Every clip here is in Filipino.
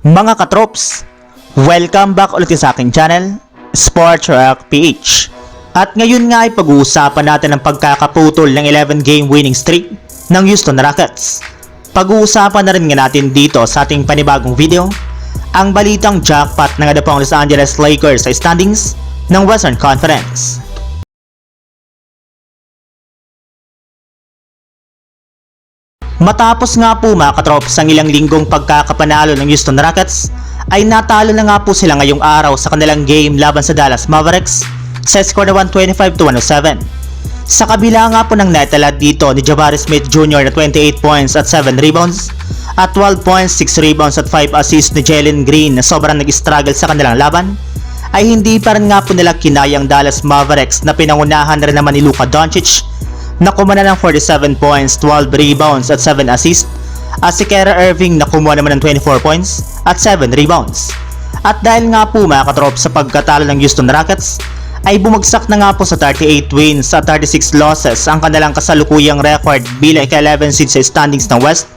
Mga katrops, welcome back ulit sa aking channel, Sports Rock PH. At ngayon nga ay pag-uusapan natin ang pagkakaputol ng 11 game winning streak ng Houston Rockets. Pag-uusapan na rin nga natin dito sa ating panibagong video, ang balitang jackpot ng ada pang Los Angeles Lakers sa standings ng Western Conference. Matapos nga po mga katrops ang ilang linggong pagkakapanalo ng Houston Rockets, ay natalo na nga po sila ngayong araw sa kanilang game laban sa Dallas Mavericks sa score na 125 to 107. Sa kabila nga po ng netala dito ni Jabari Smith Jr. na 28 points at 7 rebounds at 12 points, 6 rebounds at 5 assists ni Jalen Green na sobrang nag-struggle sa kanilang laban, ay hindi pa rin nga po nila kinayang Dallas Mavericks na pinangunahan na rin naman ni Luka Doncic na kumana ng 47 points, 12 rebounds at 7 assists at si Kera Irving na kumuha naman ng 24 points at 7 rebounds. At dahil nga po mga katrop sa pagkatalo ng Houston Rockets, ay bumagsak na nga po sa 38 wins at 36 losses ang kanilang kasalukuyang record bilang ika-11 seed sa standings ng West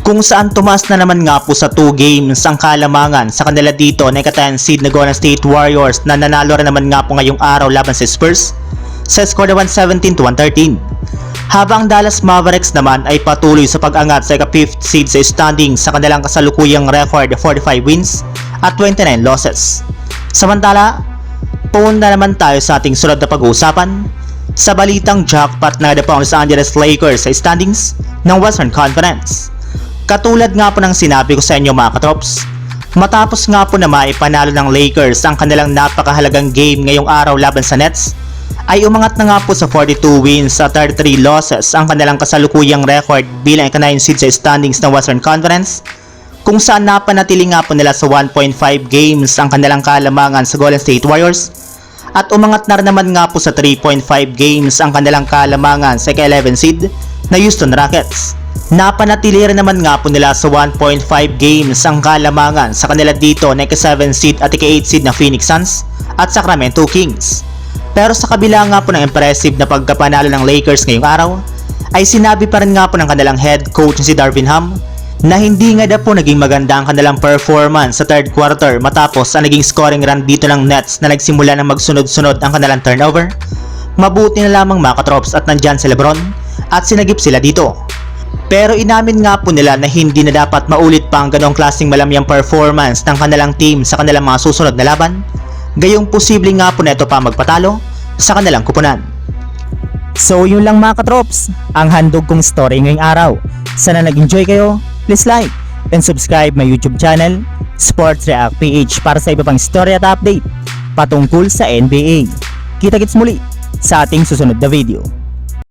kung saan tumas na naman nga po sa 2 games ang kalamangan sa kanila dito na ika-10 seed na Golden State Warriors na nanalo rin naman nga po ngayong araw laban sa Spurs sa score na 117 to 113. Habang Dallas Mavericks naman ay patuloy sa pag-angat sa ika-5th seed sa standings sa kanilang kasalukuyang record na 45 wins at 29 losses. Samantala, Punta naman tayo sa ating sunod na pag-uusapan sa balitang jackpot na ada Los Angeles Lakers sa standings ng Western Conference. Katulad nga po ng sinabi ko sa inyo mga katrops, matapos nga po na maipanalo ng Lakers ang kanilang napakahalagang game ngayong araw laban sa Nets, ay umangat na nga po sa 42 wins at 33 losses ang kanilang kasalukuyang record bilang ika-9 seed sa standings ng Western Conference kung saan napanatili nga po nila sa 1.5 games ang kanilang kalamangan sa Golden State Warriors at umangat na naman nga po sa 3.5 games ang kanilang kalamangan sa ika-11 seed na Houston Rockets. Napanatili rin naman nga po nila sa 1.5 games ang kalamangan sa kanila dito na ika-7 seed at ika-8 seed na Phoenix Suns at Sacramento Kings. Pero sa kabila nga po ng impressive na pagkapanalo ng Lakers ngayong araw, ay sinabi pa rin nga po ng kanilang head coach si Darvin Ham na hindi nga daw po naging maganda ang kanilang performance sa third quarter matapos ang naging scoring run dito ng Nets na nagsimula na magsunod-sunod ang kanilang turnover. Mabuti na lamang mga katrops at nandyan si Lebron at sinagip sila dito. Pero inamin nga po nila na hindi na dapat maulit pa ang ganong klaseng malamyang performance ng kanilang team sa kanilang mga susunod na laban, gayong posible nga po neto pa magpatalo sa kanilang kupunan. So yun lang mga katrops, ang handog kong story ngayong araw. Sana nag-enjoy kayo, please like and subscribe my YouTube channel, Sports React PH para sa iba pang story at update patungkol sa NBA. Kita-kits muli sa ating susunod na video.